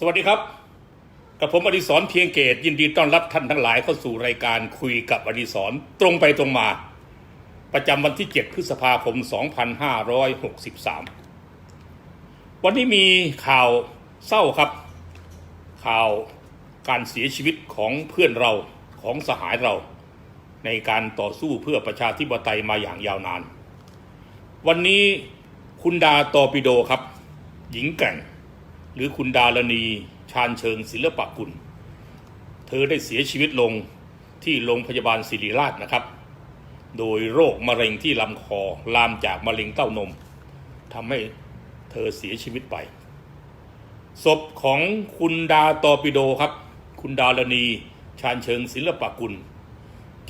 สวัสดีครับ กับผมอดิศรเพียงเกตยินดีต้อนรับท่านทั้งหลายเข้าสู่รายการคุยกับอดิศรตรงไปตรงมา ประจำวันที่ 7 พฤษภาคม 2563 วันนี้มีข่าวเศร้าครับ ข่าวการเสียชีวิตของเพื่อนเราของสหายเรา ในการต่อสู้เพื่อประชาธิปไตยมาอย่างยาวนาน วันนี้คุณดาตอปิโดครับ หญิงแก่ง หรือคุณดารณีชาญเชิงศิลปกุล เธอได้เสียชีวิตลงที่โรงพยาบาลศิริราชนะครับ โดยโรคมะเร็งที่ลำคอลามจากมะเร็งเต้านมทำให้เธอเสียชีวิตไป ศพของคุณดาตอปิโดครับ คุณดารณีชาญเชิงศิลปกุล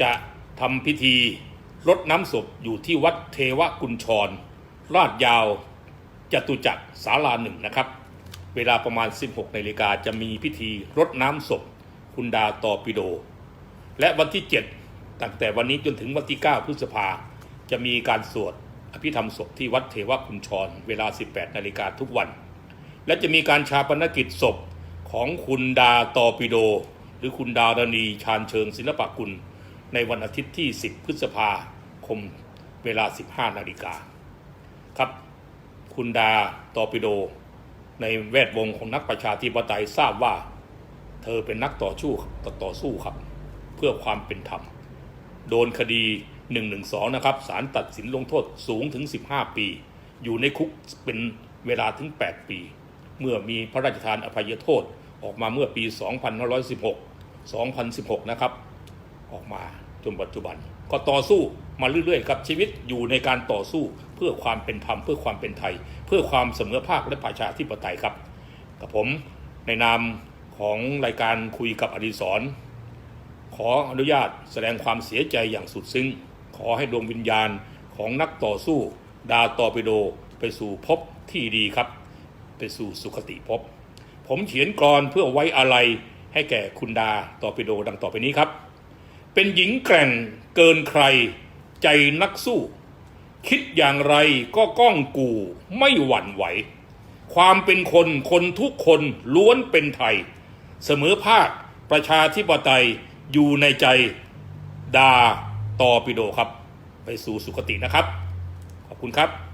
จะทำพิธีรดน้ำศพอยู่ที่วัดเทวกุญชรลาดยาวจตุจักรศาลาหนึ่งนะครับ เวลาประมาณ 16นาฬิกาจะมีพิธีรดน้ำศพคุณดาตอปิโด และวันที่ 7 ตั้งแต่วันนี้จนถึงวันที่ 9 พฤษภา จะมีการสวดอภิธรรมศพที่วัดเทวกุญชร เวลา 18นาฬิกาทุกวัน และจะมีการชาปนกิจศพของคุณดาตอปิโด หรือคุณดารณีชาญเชิงศิลปกุล ในวันอาทิตย์ที่ 10 พฤษภาคมเวลา 15นาฬิกาครับ คุณดาตอปิโด ในแวดวงของนักประชาธิปไตยทราบว่า เธอเป็นนักต่อสู้ต่อต่อสู้ครับ เพื่อความเป็นธรรม โดนคดี 112 นะครับศาลตัดสินลงโทษสูงถึง 15 ปี อยู่ในคุกเป็นเวลาถึง 8 ปี เมื่อมีพระราชทานอภัยโทษออกมาเมื่อปี 2516 2016 นะครับ ออกมาจนปัจจุบัน ก็ต่อสู้มาเรื่อยๆครับชีวิตอยู่ในการต่อสู้เพื่อความเป็นธรรมเพื่อความเป็นไทย เพื่อความเสมอภาคและประชาธิปไตยครับ กับผมในนามของรายการคุยกับอดีศร ขออนุญาตแสดงความเสียใจอย่างสุดซึ้ง ขอให้ดวงวิญญาณของนักต่อสู้ดาตอปิโดไปสู่ภพที่ดีครับ ไปสู่สุคติภพผมเขียนกรอนเพื่อไว้อาลัยให้แก่คุณดาตอปิโดดังต่อไปนี้ครับ เป็นหญิงแกร่งเกินใครใจนักสู้ คิดอย่างไรก็ก้องกูไม่หวั่นไหว ความเป็นคนคนทุกคนล้วนเป็นไทย เสมอภาคประชาธิปไตยอยู่ในใจ ดาตอปิโดครับ ไปสู่สุคตินะครับ ขอบคุณครับ